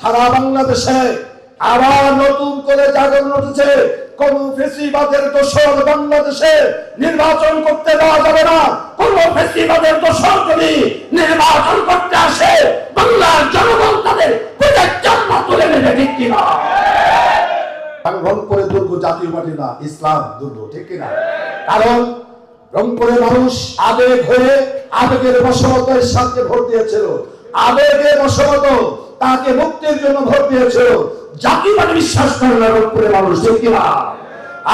সারা বাংলাদেশে আবার নতুন করে জাগরণ উঠেছে। নির্বাচন করতে দেওয়া যাবে না। কোন তুলে নেবে, ঠিক ইসলাম দুর্গ, ঠিক কিনা? কারণ রংপুরে মানুষ আবেগ হয়ে আবেগের বশবতের সাথে ভোট দিয়েছিল। আবেগের বশবত তাকে মুক্তির জন্য ভোট দিয়েছিল জাতিবাদী বিশ্বাস করে না মানুষ, ঠিক কিনা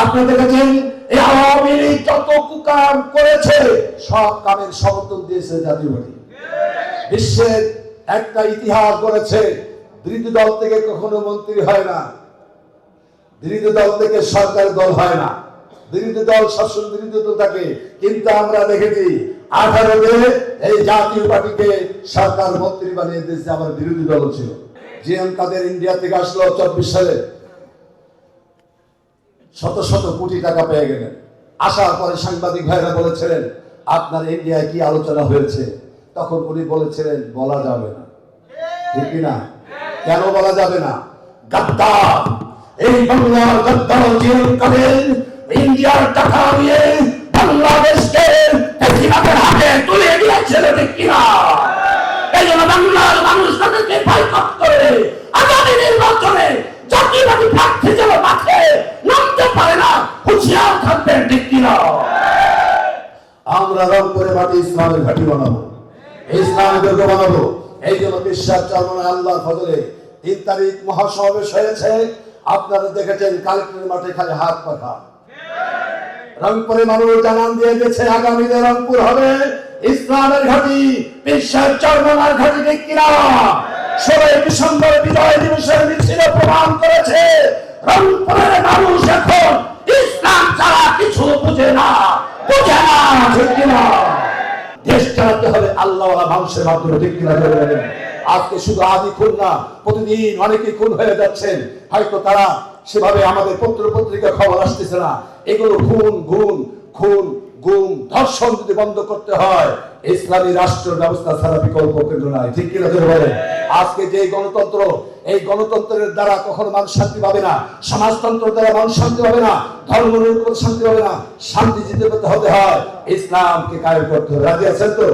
আপনি দেখেছেন, এই আওয়ামী লীগ যত কুকাম করেছে, সব কামের সমর্থন দিয়েছে জাতীয় বিশ্বের একটা ইতিহাস করেছে বিরোধী দল থেকে কখনো মন্ত্রী হয় না। বিরোধী দল থেকে সরকার দল হয় না। বিরোধী দল শাসন বিরোধী দল থাকে, কিন্তু আমরা দেখেছি আঠারোতে এই জাতীয় পার্টিকে সরকার মন্ত্রী বানিয়ে দিয়েছে আমার বিরোধী দল ছিল। জিএম কাদের ইন্ডিয়া থেকে আসলো চব্বিশ সালে। শত শত কোটি টাকা পেয়ে গেলেন। আসার পরে সাংবাদিক ভাইরা বলেছিলেন, আপনার ইন্ডিয়ায় কি আলোচনা হয়েছে? তখন উনি বলেছিলেন, বলা যাবে না। ঠিক না কেন বলা যাবে না? গাদ্দার! এই বাংলার গাদ্দার ইন্ডিয়ার টাকা নিয়ে বাংলাদেশকে ফেসিবাদের হাতে তুলে দিয়েছিল ঠিক কিনা এই জন্য বাংলার মানুষ তাদেরকে বয়কট করে আগামী নির্বাচনে জাতিবাদী প্রার্থী যেন মাঠে নামতে পারে না, হুঁশিয়ার থাকবেন ঠিক কিনা। আমরা রংপুরে মাটি ইসলামের ঘাঁটি বানাবো, ইসলামের দুর্গ বানাবো। এই জন্য বিশ্বাস চরমনে আল্লাহর ফজলে। তিন তারিখ মহাসমাবেশ হয়েছে। আপনারা দেখেছেন কালেক্টরের মাঠে খালি হাত পাখা। রংপুরে মানুষ জানান দিয়ে গেছে, আগামীতে রংপুর হবে। ইসলামের ঘাঁটি বিশ্বাস চরমনার ঘাঁটি ঠিক কিনা ষোলোই ডিসেম্বর বিজয় দিবসের মিছিলে প্রমাণ করেছে, রংপুরের মানুষ এখন ইসলাম ছাড়া কিছু বুঝে না বুঝে না, ঠিক কিনা? দেশ চালাতে হবে আল্লাহ মানুষের মাধ্যমে, ঠিক কিনা আজকে শুধু আদি খুন না, প্রতিদিন অনেকে খুন হয়ে যাচ্ছেন। হয়তো তারা সেভাবে আমাদের পত্র পত্রিকা খবর আসতেছে না। এগুলো খুন, গুণ, খুন, গুম, ধর্ষণ যদি বন্ধ করতে হয়, ইসলামী রাষ্ট্র ব্যবস্থা ছাড়া বিকল্প কেন্দ্র নাই। ঠিক কিনা বলেন? আজকে যে গণতন্ত্র, এই গণতন্ত্রের দ্বারা কখনো মানুষ শান্তি পাবে না, সমাজতন্ত্রের দ্বারা মানুষ শান্তি পাবে না, ধর্ম শান্তি পাবে না, শান্তি জিতে পেতে হতে হয়। ইসলামকে কায়ম করতে হবে। রাজি আছেন তো?